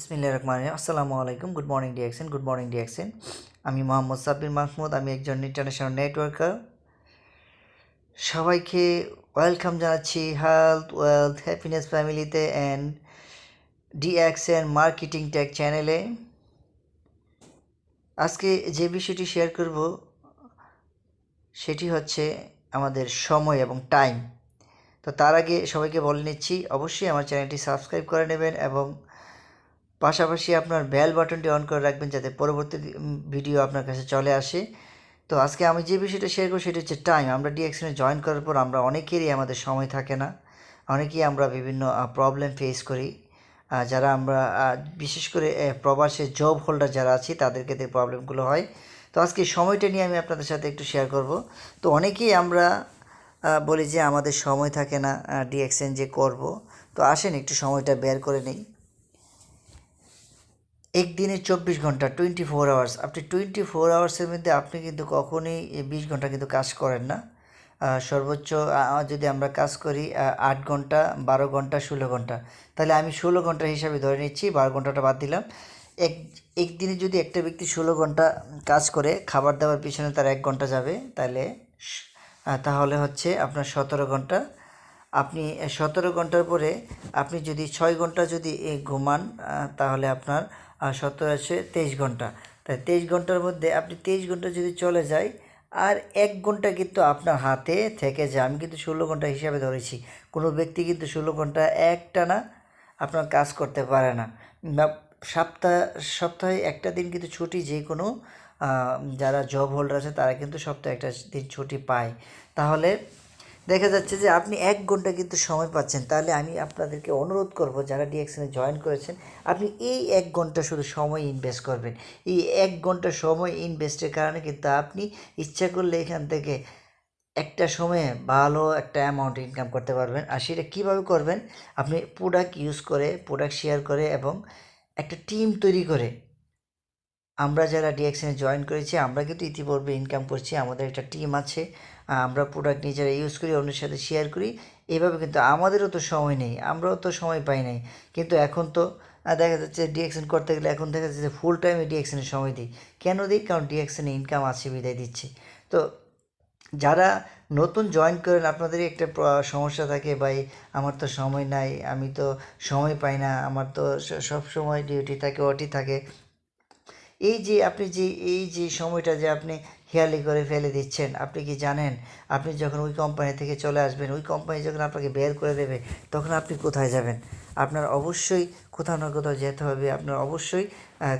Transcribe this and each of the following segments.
বিসমিল্লা রহমান আসসালামু আলাইকুম। Good morning D X N good morning D X N আমি মোহাম্মদ সাব্বির মাহমুদ। আমি একজন ইন্টারন্যাশনাল নেটওয়ার্কার সবাইকে ওয়েলকাম জানাচ্ছি হেলথ ওয়েলথ হ্যাপিনেস ফ্যামিলিতে and D DXN marketing tech চ্যানেলে আজকে যে বিষয়টি শেয়ার করব, সেটি হচ্ছে আমাদের সময় এবং টাইম তো তার আগে সবাইকে বলে নিচ্ছি, অবশ্যই আমার চ্যানেলটি সাবস্ক্রাইব করে নেবেন এবং পাশাপাশি আপনার বেল বাটনটি অন করে রাখবেন যাতে পরবর্তী ভিডিও আপনার কাছে চলে আসে। তো আজকে আমি যে বিষয়টা শেয়ার করব সেটা হচ্ছে টাইম আমরা ডিএক্সনে জয়েন করার পর আমরা অনেকেরই আমাদের সময় থাকে না। অনেকেই আমরা বিভিন্ন প্রবলেম ফেস করি। যারা আমরা বিশেষ করে প্রবাসে জব হোল্ডার যারা আছি তাদের ক্ষেত্রে প্রবলেমগুলো হয়। তো আজকে সময়টা নিয়ে আমি আপনাদের সাথে একটু শেয়ার করব। তো অনেকেই আমরা বলি যে আমাদের সময় থাকে না ডিএক্সএন যে করব। তো আসেন একটু সময়টা বের করে নেই। একদিনে চব্বিশ ঘণ্টা টোয়েন্টি ফোর আওয়ার্স আপনি টোয়েন্টি ফোর আওয়ার্সের মধ্যে আপনি কিন্তু কখনোই বিশ ঘণ্টা কিন্তু কাজ করেন না। সর্বোচ্চ যদি আমরা কাজ করি আট ঘণ্টা, বারো ঘণ্টা, ষোলো ঘণ্টা। তাহলে আমি ষোলো ঘণ্টা হিসাবে ধরে নিচ্ছি, বারো ঘন্টাটা বাদ দিলাম। এক, একদিনে যদি একটা ব্যক্তি ষোলো ঘণ্টা কাজ করে, খাবার দাবার পিছনে তার এক ঘণ্টা যাবে, তাহলে তাহলে হচ্ছে আপনার সতেরো ঘণ্টা। আপনি সতেরো ঘণ্টার পরে আপনি যদি ছয় ঘণ্টা যদি ঘুমান তাহলে আপনার সতেরো আছে তেইশ ঘণ্টা। তাই তেইশ ঘণ্টার মধ্যে আপনি তেইশ ঘণ্টা যদি চলে যায় আর এক ঘণ্টা কিন্তু আপনার হাতে থেকে যায়। আমি কিন্তু ষোলো ঘণ্টা হিসাবে ধরেছি। কোনো ব্যক্তি কিন্তু ষোলো ঘণ্টা একটানা আপনার কাজ করতে পারে না। সপ্তাহ, সপ্তাহে একটা দিন কিন্তু ছুটি যে কোনো যারা জব হোল্ডার আছে তারা কিন্তু সপ্তাহে একটা দিন ছুটি পায়। তাহলে দেখা যাচ্ছে যে আপনি এক ঘণ্টা কিন্তু সময় পাচ্ছেন। তাহলে আমি আপনাদেরকে অনুরোধ করব, যারা ডিএক্সনে জয়েন করেছেন, আপনি এই এক ঘণ্টা শুধু সময় ইনভেস্ট করবেন। এই এক ঘণ্টা সময় ইনভেস্টের কারণে কিন্তু আপনি ইচ্ছা করলে এখান থেকে একটা সময়ে ভালো একটা অ্যামাউন্ট ইনকাম করতে পারবেন। আর সেটা কীভাবে করবেন? আপনি প্রোডাক্ট ইউজ করে প্রোডাক্ট শেয়ার করে এবং একটা টিম তৈরি করে আমরা যারা ডিএক্সনে জয়েন করেছি, আমরা কিন্তু ইতিপূর্বে ইনকাম করছি, আমাদের একটা টিম আছে, আমরা প্রোডাক্ট নিজেরা ইউজ করি, অন্যের সাথে শেয়ার করি, এভাবে কিন্তু আমাদেরও তো সময় নেই, আমরাও তো সময় পাই নাই। কিন্তু এখন তো দেখা যাচ্ছে ডিএক্সএন করতে গেলে এখন দেখা যাচ্ছে যে ফুল টাইমে ডিএক্সএনে সময় দিই। কেন দিই? কারণ ডিএক্সএনে ইনকাম আছে, বিদায় দিচ্ছে। তো যারা নতুন জয়েন করেন, আপনাদেরই একটা সমস্যা থাকে, ভাই, আমার তো সময় নাই, আমি তো সময় পাই না, আমার তো সব সময় ডিউটি থাকে ওটি থাকে। এই যে আপনি যে, এই যে সময়টা যে আপনি হেয়ালি করে ফেলে দিচ্ছেন, আপনি কি জানেন? আপনি যখন ওই কোম্পানি থেকে চলে আসবেন, ওই কোম্পানি যখন আপনাকে বের করে দেবে, তখন আপনি কোথায় যাবেন? আপনার অবশ্যই কোথাও না কোথাও যেতে হবে, আপনার অবশ্যই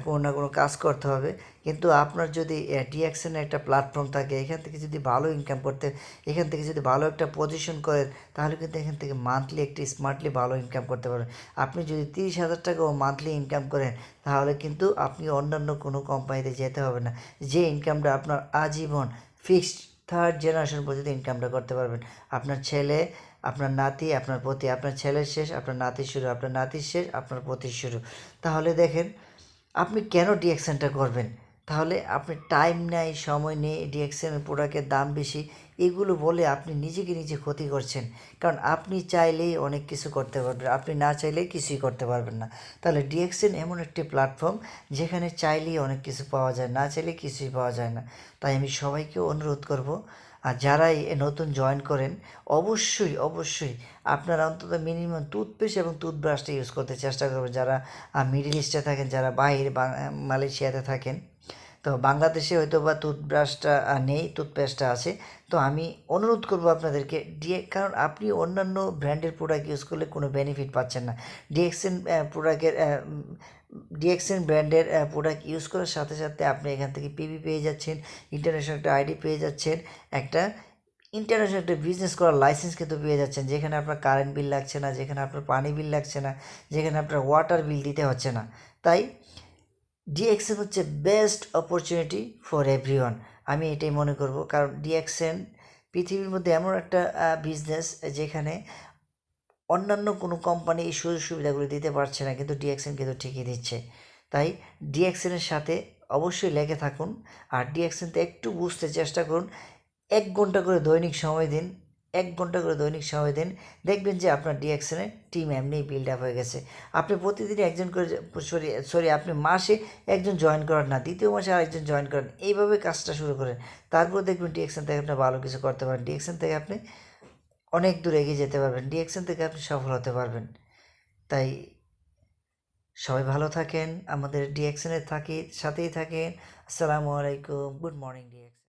কোনো না কোনো কাজ করতে হবে। কিন্তু আপনার যদি ডিএক্সেনের একটা প্ল্যাটফর্ম থাকে, এখান থেকে যদি ভালো ইনকাম করতে, এখান থেকে যদি ভালো একটা পজিশন করেন, তাহলে কিন্তু এখান থেকে মান্থলি একটি স্মার্টলি ভালো ইনকাম করতে পারবেন। আপনি যদি তিরিশ হাজার টাকাও মান্থলি ইনকাম করেন, তাহলে কিন্তু আপনি অন্যান্য কোনো কোম্পানিতে যেতে হবে না। যে ইনকামটা আপনার আজীবন ফিক্সড থার্ড জেনারেশন পর্যন্ত ইনকামটা করতে পারবেন। আপনার ছেলে আপনার নাতি, আপনার পতি, আপনার ছেলের শেষ, আপনার নাতির শুরু, আপনার নাতির শেষ, আপনার পতির শুরু। তাহলে দেখেন, আপনি কেন ডিএকশনটা করবেন? তাহলে আপনি টাইম নেই, সময় নেই ডিএকশনের প্রোডাক্টের দাম বেশি, এগুলো বলে আপনি নিজেকে নিজে ক্ষতি করছেন। কারণ আপনি চাইলেই অনেক কিছু করতে পারবেন, আপনি না চাইলেই কিছুই করতে পারবেন না। তাহলে ডিএক্সএন এমন একটি প্ল্যাটফর্ম যেখানে চাইলেই অনেক কিছু পাওয়া যায়, না চাইলে কিছুই পাওয়া যায় না। তাই আমি সবাইকে অনুরোধ করব আর যারাই নতুন জয়েন করেন, অবশ্যই অবশ্যই আপনারা অন্তত মিনিমাম টুথপেস্ট এবং টুথব্রাশটা ইউজ করতে চেষ্টা করবেন। যারা মিডিল ইস্টে থাকেন, যারা বাইরে মালয়েশিয়াতে থাকেন তো বাংলাদেশে হয়তো বা টুথব্রাশটা নেই টুথপেস্টটা আছে। তো আমি অনুরোধ করব আপনাদেরকে ডিএ কারণ আপনি অন্যান্য ব্র্যান্ডের প্রোডাক্ট ইউজ করলে কোনো বেনিফিট পাচ্ছেন না। ডিএক্সএন প্রোডাক্টের ডিএক্সএন ব্র্যান্ডের প্রোডাক্ট ইউজ করার সাথে সাথে আপনি এখান থেকে পিবি পেয়ে যাচ্ছেন ইন্টারন্যাশনাল একটা আইডি পেয়ে যাচ্ছেন, একটা ইন্টারন্যাশনাল একটা বিজনেস করার লাইসেন্স কিন্তু পেয়ে যাচ্ছেন, যেখানে আপনার কারেন্ট বিল লাগছে না, যেখানে আপনার পানি বিল লাগছে না, যেখানে আপনার ওয়াটার বিল দিতে হচ্ছে না। তাই ডিএক্সএন হচ্ছে বেস্ট অপরচুনিটি ফর এভরিওয়ান আমি এটাই মনে করব। কারণ ডিএক্সএন পৃথিবীর মধ্যে এমন একটা বিজনেস যেখানে অন্যান্য কোনো কোম্পানি এই সুযোগ সুবিধাগুলো দিতে পারছে না, কিন্তু ডিএক্সএন কিন্তু ঠিকই দিচ্ছে। তাই ডিএক্সএনের সাথে অবশ্যই লেগে থাকুন। আর ডিএক্সএনতে একটু বুঝতে চেষ্টা করুন। এক ঘণ্টা করে দৈনিক সময় দিন। এক ঘণ্টা করে দৈনিক সময় দিন। দেখবেন যে আপনার ডিএকশনের টিম এমনিই বিল্ড আপ হয়ে গেছে। আপনি প্রতিদিন একজন করে সরি সরি, আপনি মাসে একজন জয়েন করেন না, দ্বিতীয় মাসে আরেকজন জয়েন করেন। এইভাবে কাজটা শুরু করেন। তারপর দেখবেন ডিএকশন থেকে আপনি ভালো কিছু করতে পারেন। ডিএকশন থেকে আপনি অনেক দূর এগিয়ে যেতে পারবেন। ডিএকশন থেকে আপনি সফল হতে পারবেন। তাই সবাই ভালো থাকেন, আমাদের ডিএকশনে থাকি, সাথেই থাকেন। আসসালামু আলাইকুম। Good morning dx